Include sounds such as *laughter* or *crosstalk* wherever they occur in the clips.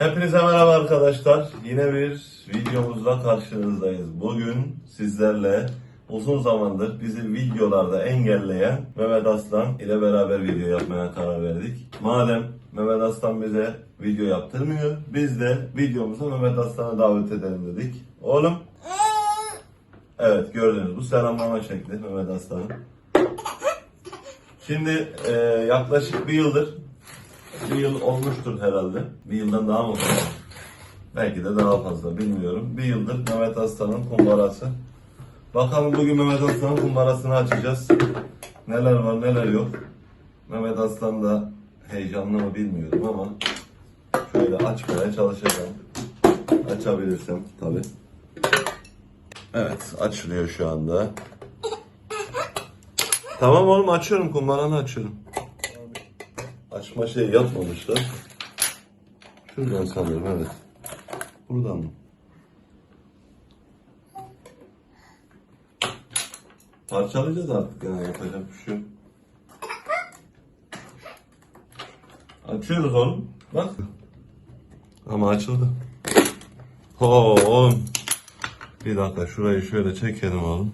Hepinize merhaba arkadaşlar. Yine bir videomuzla karşınızdayız. Bugün sizlerle uzun zamandır bizi videolarda engelleyen Mehmet Aslan ile beraber video yapmaya karar verdik. Madem Mehmet Aslan bize video yaptırmıyor, biz de videomuza Mehmet Aslan'ı davet edelim dedik. Oğlum. Evet gördünüz bu selamlama şekli Mehmet Aslan'ın. Şimdi e, yaklaşık bir yıldır bir yıl olmuştur herhalde. Bir yıldan daha mı fazla? Belki de daha fazla bilmiyorum. Bir yıldır Mehmet Aslan'ın kumbarası. Bakalım bugün Mehmet Aslan'ın kumbarasını açacağız. Neler var neler yok. Mehmet Aslan da heyecanlı mı bilmiyorum ama şöyle açmaya çalışacağım. Açabilirsem tabi. Evet açılıyor şu anda. Tamam oğlum açıyorum kumbaranı açıyorum. Açma şey yapmamışlar. Şuradan sanıyorum evet. Buradan mı? Parçalayacağız artık yani yapacak bir şey yok. Açıyoruz oğlum. Bak. Ama açıldı. Oğlum. Bir dakika şurayı şöyle çekelim oğlum.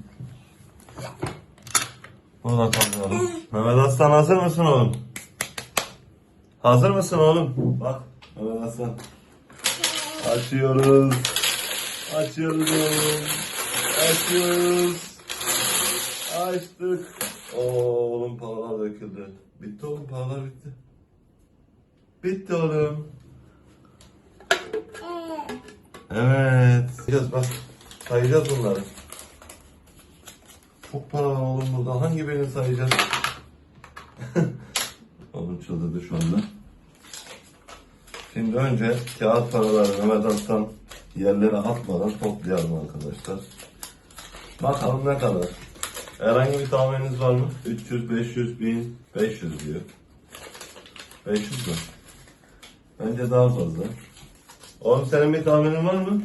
Burada kalkalım. Mehmet Aslan hazır mısın oğlum? Hazır mısın oğlum? Bak Aslan. Açıyoruz. Açıyoruz oğlum. Açıyoruz. Açtık. Oğlum paralar döküldü. Bitti oğlum paralar bitti. Bitti oğlum. Evet. Sayacağız bak. Sayacağız bunları. Çok para var oğlum burada. Hangi birini sayacağız? *laughs* oğlum çıldırdı şu anda. Şimdi önce kağıt paraları Mehmet Aslan yerlere atmadan toplayalım arkadaşlar. Bakalım ne kadar. Herhangi bir tahmininiz var mı? 300, 500, 1000, 500 diyor. 500 mü? Bence daha fazla. Oğlum senin bir tahminin var mı?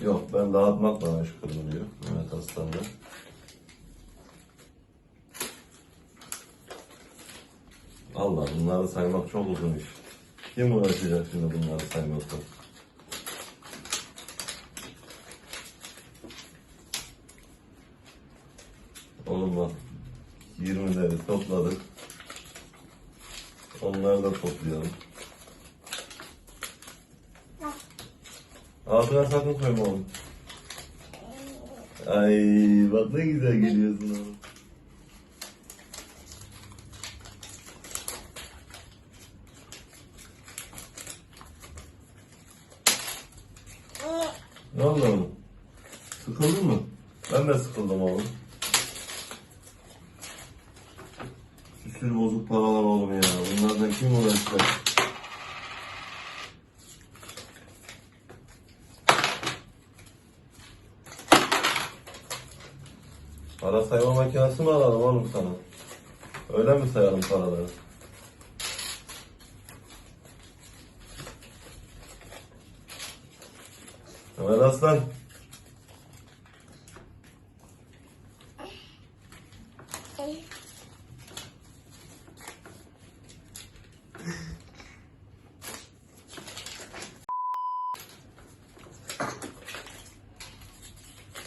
Yok ben dağıtmakla meşgulüm diyor Mehmet Aslan'da. Allah bunları saymak çok uzun iş. Kim uğraşacak şimdi bunları saymakla? Oğlum bak 20'leri topladık. Onları da toplayalım. Altına sakın koyma oğlum. Ay bak ne güzel geliyorsun oğlum. Ne oldu oğlum? Sıkıldın mı? Ben de sıkıldım oğlum. Süsül bozuk paralar oğlum ya. Bunlardan kim uğraşacak? Para sayma makinesi mi alalım oğlum sana? Öyle mi sayalım paraları? Ömer Aslan.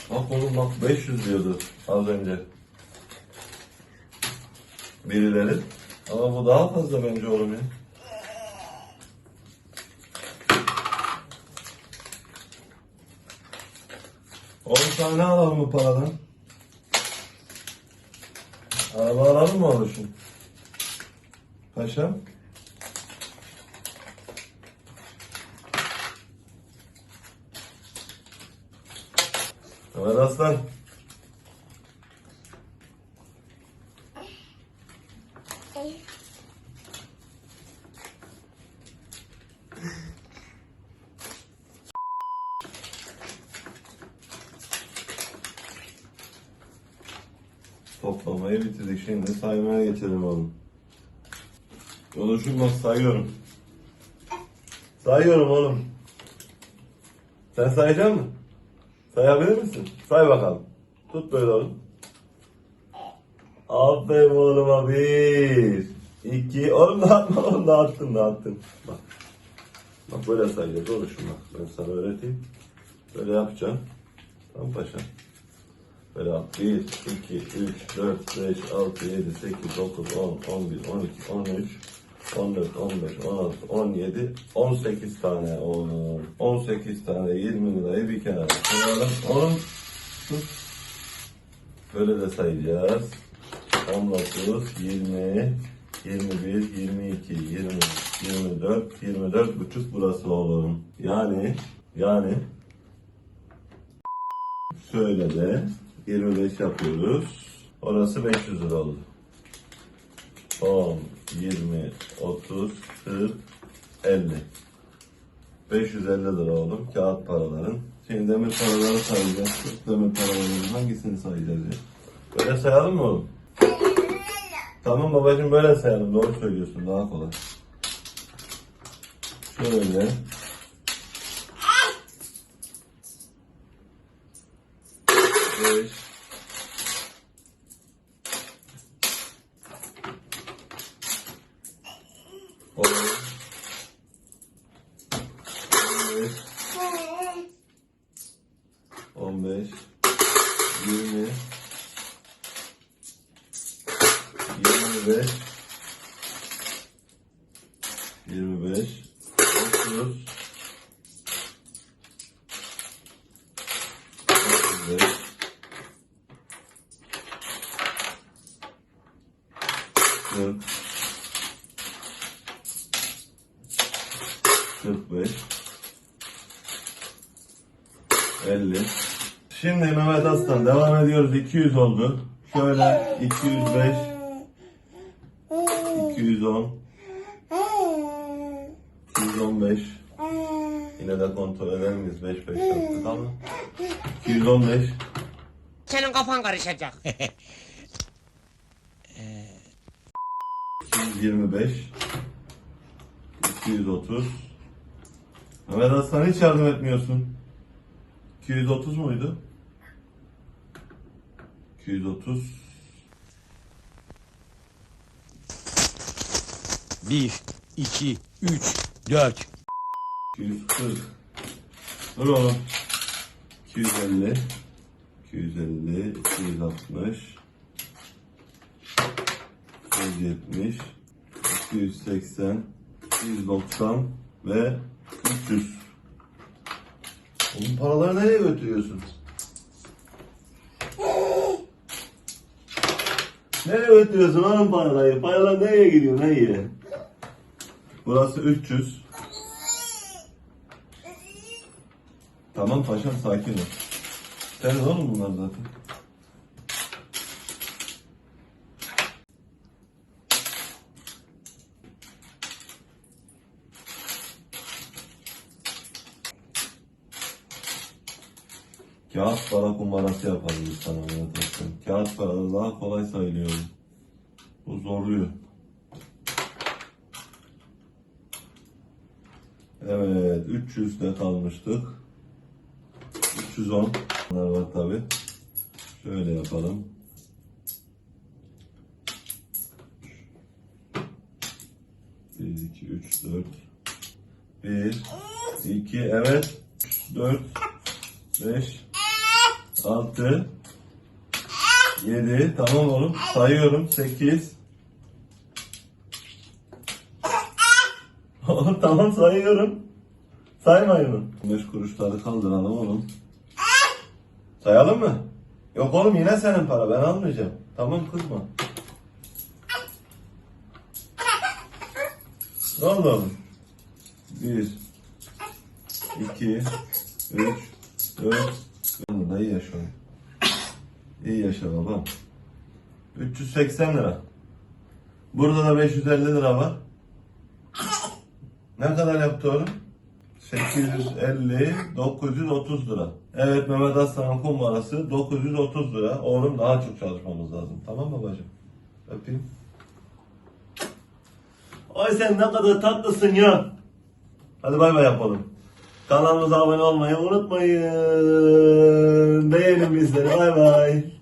Bak oğlum bak 500 diyordu az önce. Birileri. Ama bu daha fazla bence oğlum ya. On tane alalım bu paradan. Araba alalım mı oğlum? Paşam. Ömer Aslan. Toplamayı bitirdik. Şimdi saymaya geçelim oğlum. Konuşun bak sayıyorum. Sayıyorum oğlum. Sen sayacak mısın? Sayabilir misin? Say bakalım. Tut böyle oğlum. Aferin oğluma bir. iki. Oğlum dağıtma oğlum dağıttın dağıttın. Bak. Bak böyle sayacağız oluşum bak. Ben sana öğreteyim. Böyle yapacağım. Tamam paşa. Yap. 1, 2, 3, 4, 5, 6, 7, 8, 9, 10, 11, 12, 13, 14, 15, 16, 17, 18 tane. Oğlum. 18 tane 20 lirayı bir kenara koyalım. Sus. Böyle de sayacağız. 19, 20, 21, 22, 23, 24, 24 buçuk burası oğlum. Yani, yani şöyle de 25 yapıyoruz. Orası 500 lira oldu. 10, 20, 30, 40, 50. 550 lira oğlum kağıt paraların. Şimdi demir paraları sayacağız. Türk demir paralarının hangisini sayacağız ya? Böyle sayalım mı oğlum? Tamam babacığım böyle sayalım. Doğru söylüyorsun daha kolay. Şöyle. Beş. 10 15 20 25 25 30 50. Şimdi Mehmet Aslan devam ediyoruz. 200 oldu. Şöyle 205. 210. 215. Yine de kontrol edelim biz 5 5 yaptık ama. 215. Senin kafan karışacak. *laughs* 225. 230. Mehmet Aslan hiç yardım etmiyorsun. 230 muydu? 230 Bir, iki, üç, dört. 240 Dur oğlum. 250 250 260 170 280 290 ve 300 Oğlum paraları nereye götürüyorsun? Nereye götürüyorsun oğlum paraları? Paralar nereye gidiyor nereye? Burası 300 Tamam paşam sakin ol. Sen oğlum bunlar zaten. Kağıt para kumbarası sana Mehmet Aslan. Kağıt paraları daha kolay sayılıyor. Bu zorluyor. Evet, 300'de kalmıştık. 310 bunlar var tabi. Şöyle yapalım. Bir, iki, üç, dört. Bir, iki, evet. Dört, beş, altı, yedi. Tamam oğlum. Sayıyorum. Sekiz. *laughs* Oğlum tamam sayıyorum. Saymayın mı? 5 kuruşları kaldıralım oğlum. Sayalım mı? Yok oğlum yine senin para ben almayacağım. Tamam kızma. Ne oldu oğlum? 1 2 3 4 De iyi yaşa. İyi yaşa babam. 380 lira. Burada da 550 lira var. Ne kadar yaptı oğlum? 850, 930 lira. Evet Mehmet Aslan'ın kumbarası 930 lira. Oğlum daha çok çalışmamız lazım. Tamam mı babacığım? Öpeyim. Ay sen ne kadar tatlısın ya. Hadi bay bay yapalım. Kanalımıza abone olmayı unutmayın. Beğenin bizleri. Bay bay.